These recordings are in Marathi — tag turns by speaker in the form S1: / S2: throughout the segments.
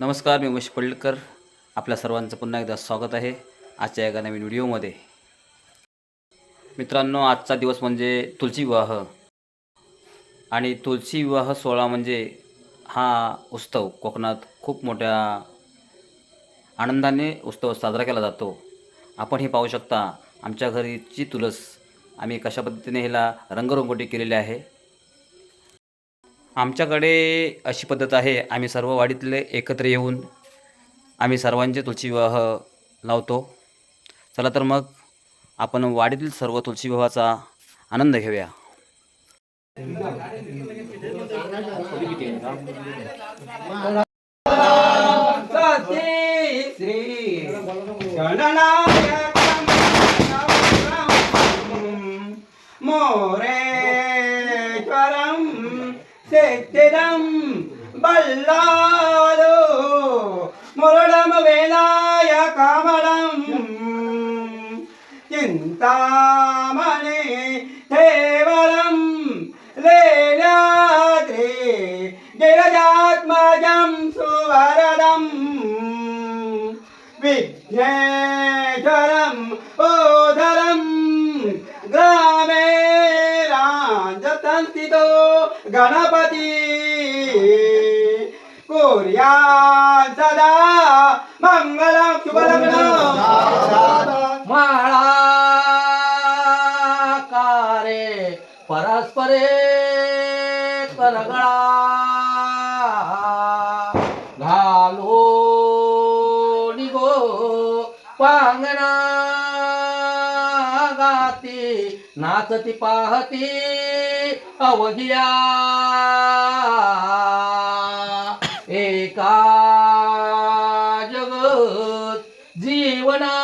S1: नमस्कार मी उमेश पडळकर आपल्या सर्वांचं पुन्हा एकदा स्वागत आहे आजच्या एका नवीन व्हिडिओमध्ये. मित्रांनो आजचा दिवस म्हणजे तुलसी विवाह. आणि तुलसी विवाह सोहळा म्हणजे हा उत्सव कोकणात खूप मोठ्या आनंदाने उत्सव साजरा केला जातो. आपण हे पाहू शकता आमच्या घरीची तुलस. आम्ही कशा पद्धतीने हिला रंगरंगोटी केलेली आहे. आमच्याकडे अशी पद्धत आहे आम्ही सर्व वाडीतले एकत्र येऊन आम्ही सर्वांचे तुलसी विवाह लावतो. चला तर मग आपण वाडीतील सर्व तुलसी विवाहाचा आनंद घेऊया.
S2: श्री गणनायकं मोरेश्वरं सिद्धिदं बल्लालो मुरडं वेलाय कमलं चिन्तामणि देवरं लेल्याद्रे गिरजात्मजं सुवरदम् विघ्नेश्वरम् ओधरम् ग्रामे राजतन्तितो गणपती. कोर्या सदा मंगल शुभलग्न.
S3: माळा कारे परस्परे करगळा घालो निगो पांगणा. गाती नाचती पाहती. अवघ्या एका जगत जीवना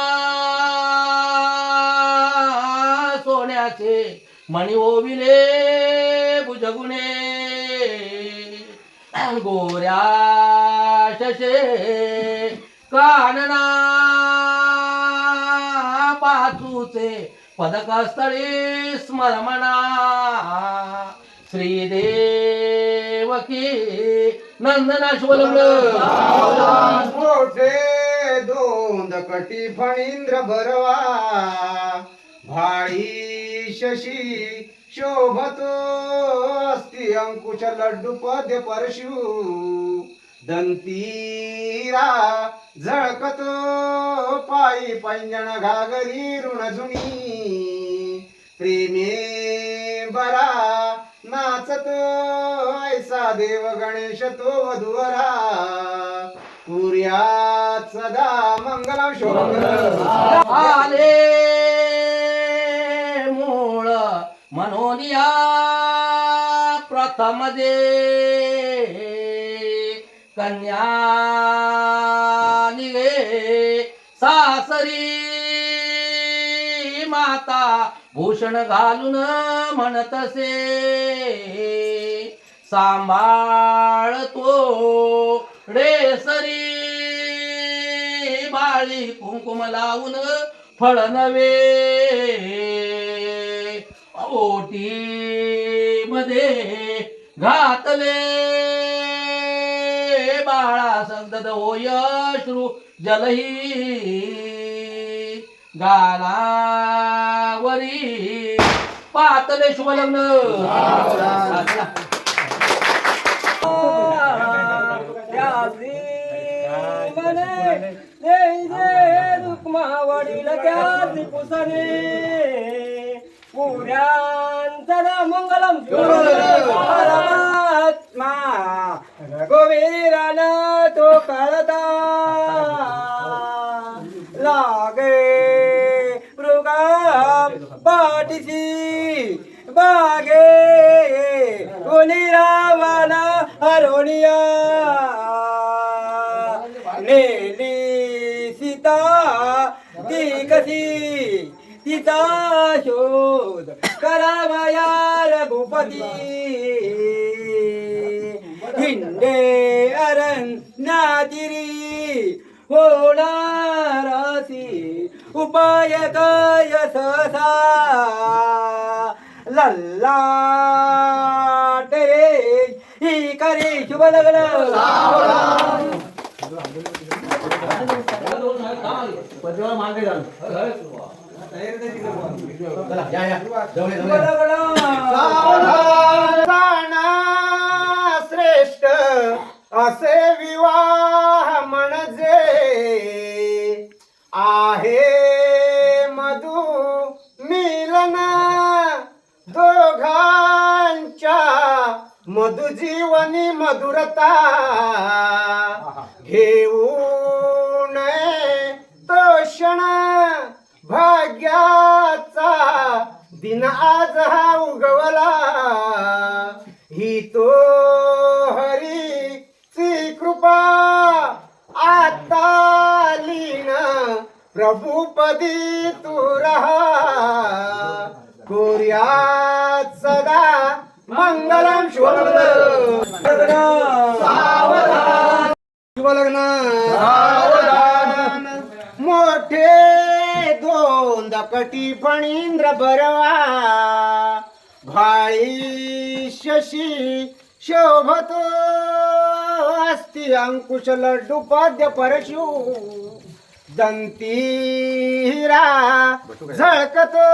S3: सोन्याचे मणी ओविले भुजगुणे गोऱ्या शशे कानना पाचूचे पदकस्थळी स्मरमणा। श्रीदेवकी नंदना शिवलग्न
S2: मोठे दोन कटी फणींद्र भरवा। भाळी शशी शोभतो अस्ति अंकुश लड्डू पद्य परशु। दंतीरा झळकतो पायी पैंजण घागरी ऋण जुनी. प्रेमे बरा नाचतो ऐसा देव गणेश तो वधुवरा. पुर्या सदा मंगल
S3: आले मूळ मनोनिया प्रथम दे. कन्या निघे सासरी माता भूषण घालून म्हणतसे. सांभाळतो रेसरी बाळी कुंकुम लावून फळ नवे. ओटी मध्ये घातले. बाळा संगत होय श्रू जलही. गालावरी. पातले शुभलग्न. चला.
S4: वडील त्याची पुसणे पुऱ्यांचा मंगलम
S2: रघुवीरन तो करता लागे मृगा पाठीशी बागे. कोणी रावाना हरोनिया नेली सीता ती कशी? तिचा शोध करावया रघुपती. धिंडे अरण्यादिरी होणारासी उपाय काय ससा लल्लाट रे ही करे शुभ लग्न.
S4: शुभ लग्न. असे विवाह म्हणजे आहे मधु मिलन दोघांच्या मधुजीवनी मधुरता. घेऊ नये तो क्षण भाग्याचा दिन आज हा उगवला. ही तो हरीची कृपा आता लीन प्रभुपदी तू रहा. सदा मंगलम शुभलग्न. सावधान मोठे दोन दकटी फणींद्र बरवा. घाळी शशी शोभतो. अस्ति अंकुश लड्डू पाद्य परशु. दंती हिरा झळकतो.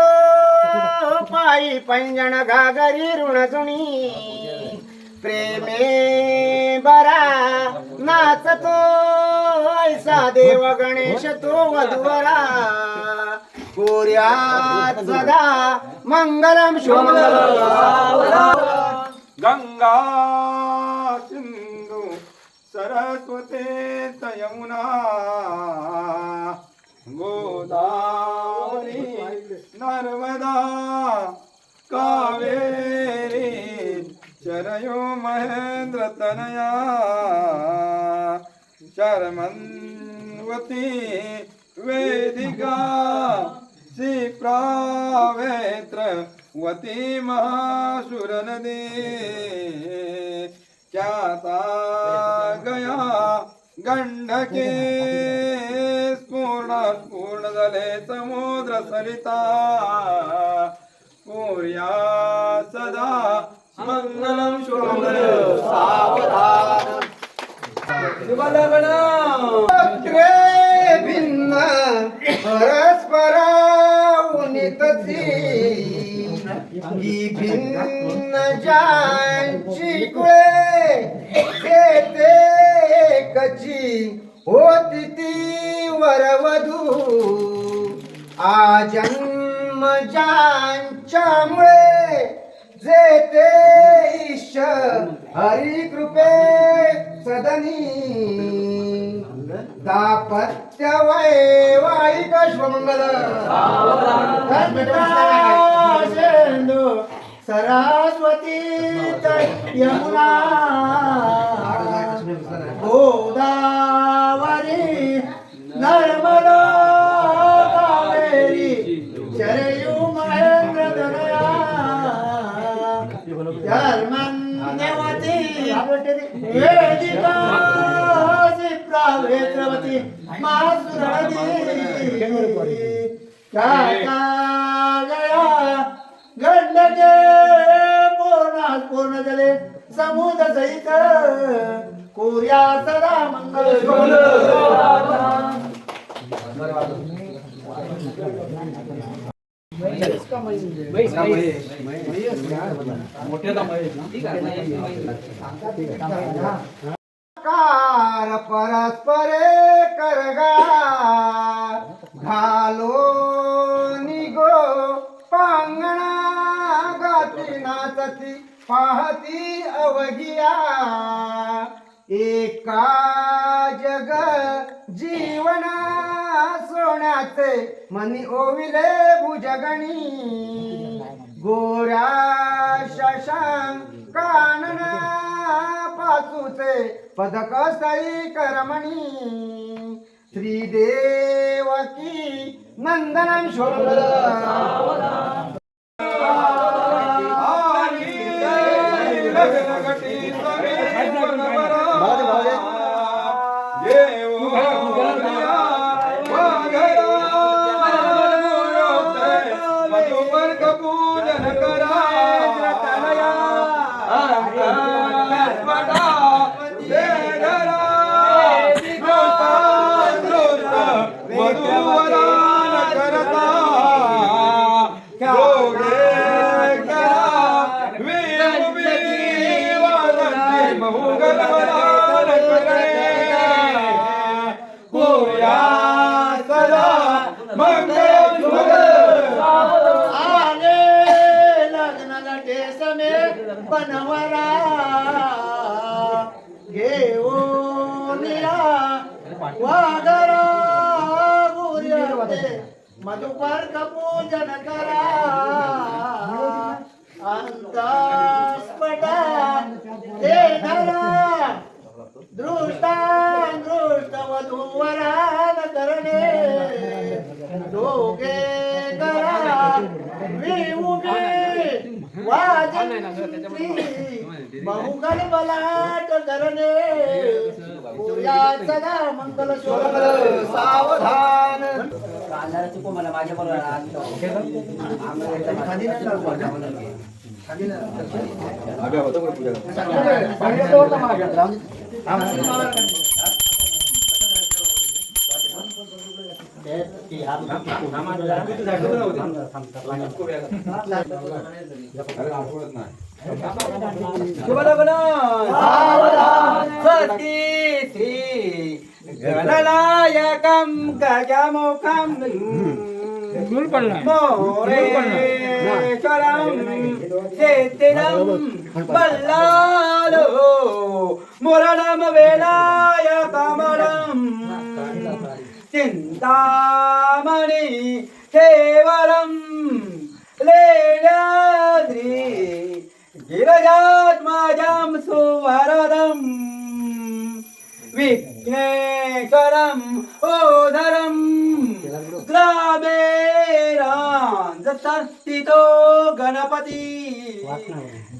S4: पायी पैंजण घागरी ऋणजुणी प्रेमे बरा नाचतो. ऐसा देव गणेश तो वधुवरा. कोर्यात सदा मंगलम शुभमंगलम गंगा सिंधू सरस्वती यमुना गोदावरी नर्मदा कावेरी चरयो महेन्द्र तनया शर्मन्वती वेदिका क्षिप्रावेत्र वती महासुरनदी। ख्याता गया गंडके पूर्ण पूर्ण झाले समुद्र सरिता. कोर्या सदा मंगलम शुभमंगल सावधान पत्रे भिन्न परस्पर उनितची विभिन्न भिन्न ज्यांची कुळे कची होती ती वरवधू. आजन्म ज्यांच्यामुळे जे ते ईश हरी कृपे सदनी. दापत्य वैवाहिक श्वमंगल सिंधू सरस्वती यमुना गोदावरी पूर्ण जले समुद्र सहित कोर्या सदा मंगल कार परस्परे मनी ओविले भुजगणी गोरा शशांक कानना पाचूचे पदक स्थळी करमणी श्रीदेवकी नंदनम शोभल बनवरा घेऊन
S5: वागरा गुर्या मधुपार्क पूजन करा. बहुगण बलाट करणे पूजा सदा मंगल सावधान. सती श्री गणनायकं गजमुखं मोरेश्वरं सिद्धिदं बल्लालो मुरणं वेलाय कमलम् चिन्तामणि गिरजात्माजां सुवरदम् विघ्नेश्वरम् ओधरम्. ग्रामे रांजस्थितो गणपती.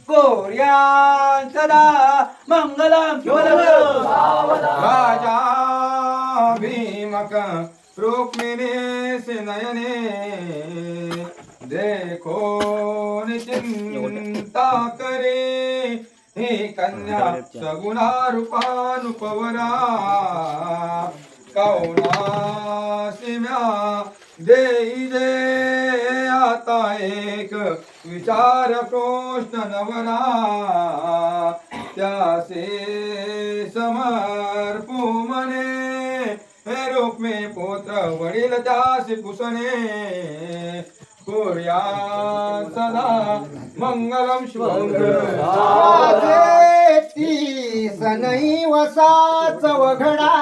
S5: कोर्यान् सदा मङ्गलं
S6: राजा भीमक रुक्मिणी नयने. देखो चिंता करे. ही कन्या सगुणा रूपानुपवरा. कौनासिम्या देई दे. आता एक विचार प्रश्न नवरा. त्यासे समर्पू म्हणे हे रुक्मे पुत्र वडील त्यासी पुसणे. कुर्या सदा
S5: वघडा।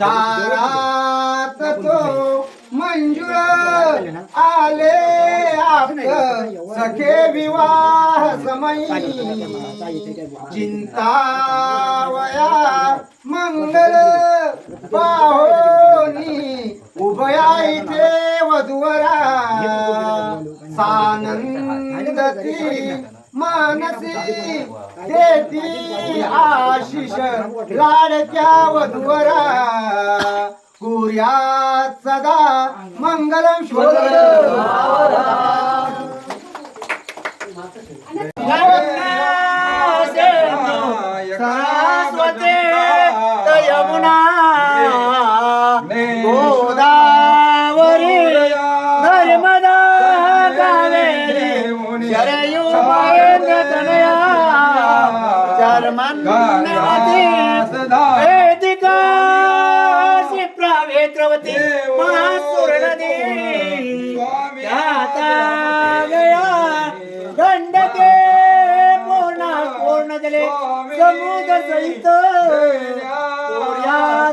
S5: दारात तो मंजुळ आले सखे विवाह समयी। चिंतावया मंगल पाहोनी। उभया इथे वधुवरा सानंदती मानसी देती आशिष लाडक्या वधुवरा कुर्यात सदा मंगलम शोध सरस्वती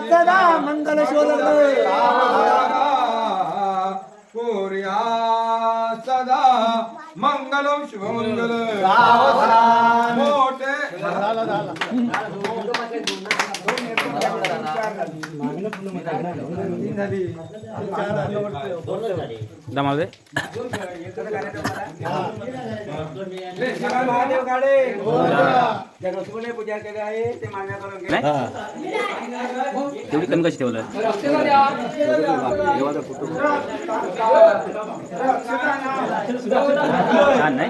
S5: सदा मंगल शोधक
S6: कुर्या सदा मंगलम शुभमंगल. मोठे.
S7: दमावे
S5: महादेव गाडे. जगदीशने पूजा केली आहे ते मान्य करून घे.
S7: नाही? तेवढी कमी कशी ठेवलं? छान नाही?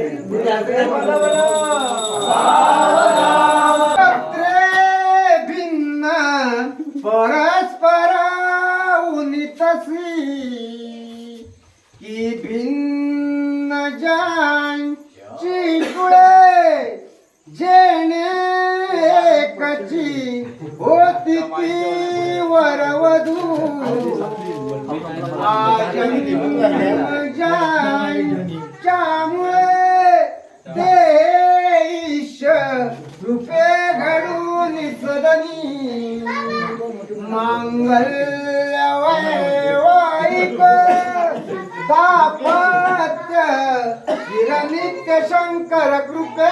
S4: भिन्न परस्पर उनी तसी की भिन्न जानची पुळे जेणे
S5: कची
S6: होती ती वरवधू. मांगल्य दापत्य चिरनित्य शंकर कृपे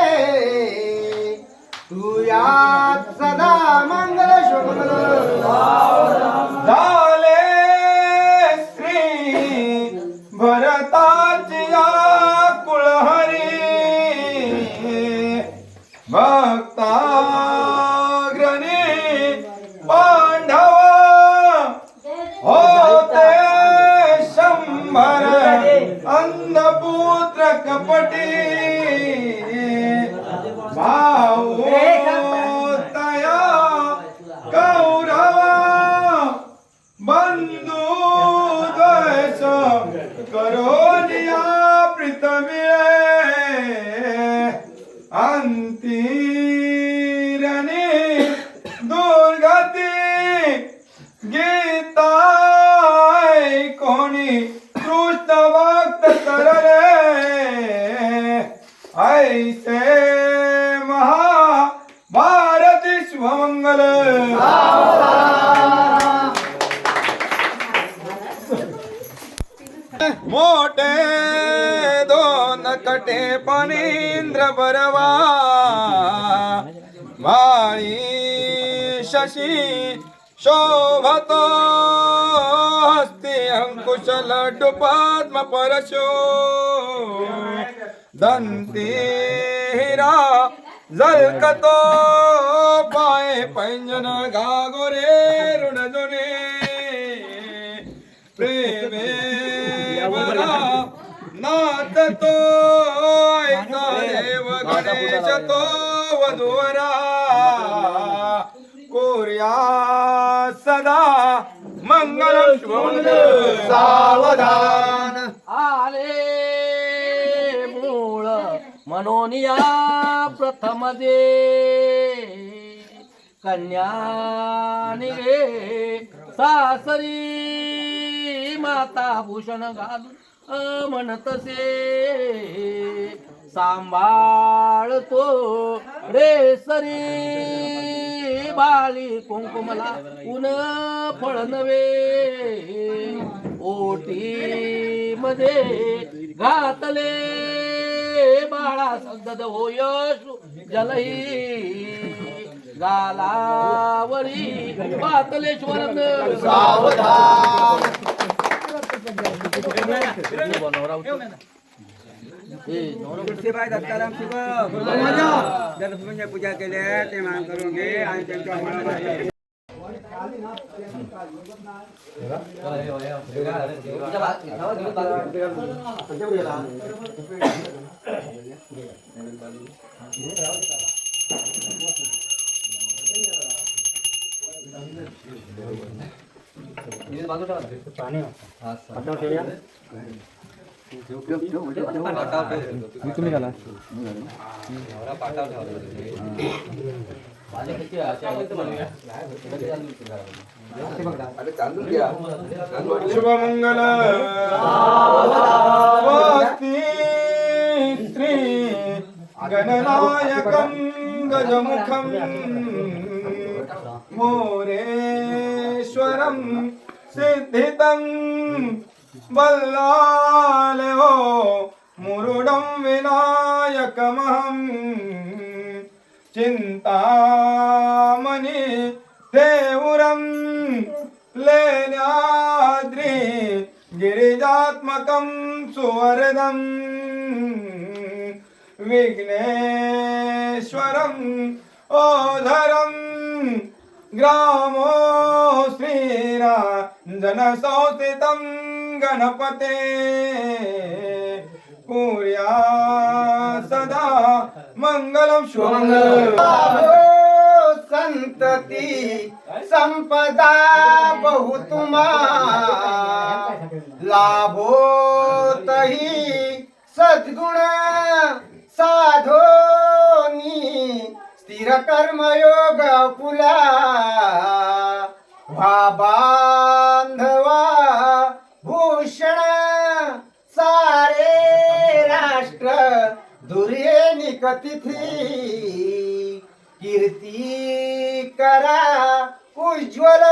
S6: तू यात सदा मंगल शुभल झाले श्री भरता சப்போர்ட் मंगल. मोठे दोन कटे पनींद्र बरवा. माळी शशी शोभतो. हस्ती अंकुश लड्डू पद्म परशो. दंती हिरा जलकतो पाय पैंजन गागोरे ऋणजोने प्रेमे नात तो ऐका देव गणेश तो वधुवरा। कोर्या सदा मंगल सावधान।
S3: मनोनिया प्रथम दे. कन्या निघे सासरी माता भूषण घालून म्हणतसे सांभाळतो रे सरी. बाळी कुंकुमला उन फळ नवे. ओटी मध्ये घातले. बाळा सगद होयशु जलही गालावरी पातलेश्वर
S7: दत्ताराम म्हणजे पूजा केल्या ते मान करून घे आणि त्यांच्या मनाला
S6: शुभमंगल स्वस्ति श्री गणनायकं गजमुखं मोरेश्वरं सिद्धितं बल्लालयो मुरुडं विनायकमहं चिन्तामणि देवुरं लेण्याद्रि गिरिजात्मकं सुवरदम् विघ्नेश्वरम् ओधरं ग्रामो श्रीराञ्जनसंस्थितं गणपते। कुर्या सदा मङ्गलं सन्तति सम्पदा संपदा बहुतुमा। लाभोतही सद्गुण साधोनी स्थिर
S4: स्थिर कर्मयोग फुला वा बांधवा भूषण सारे राष्ट्र दुर्ये निकतिथी कीर्ती करा उज्ज्वल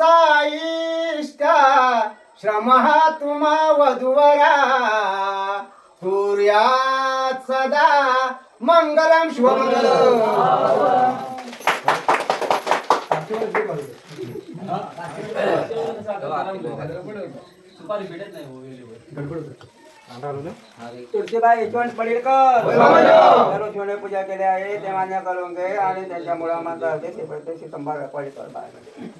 S4: साईष्टा श्रम हा तुम्हा वधुवरा. सूर्या सदा मंगलम शुभमंगलम.
S2: तुळशीबाई यशवंत पडीलकर पूजा केली आहे ते मान्य करून घे. आणि त्यांच्या मुळा माता होते ते संभाळ पडीलकर बाळामध्ये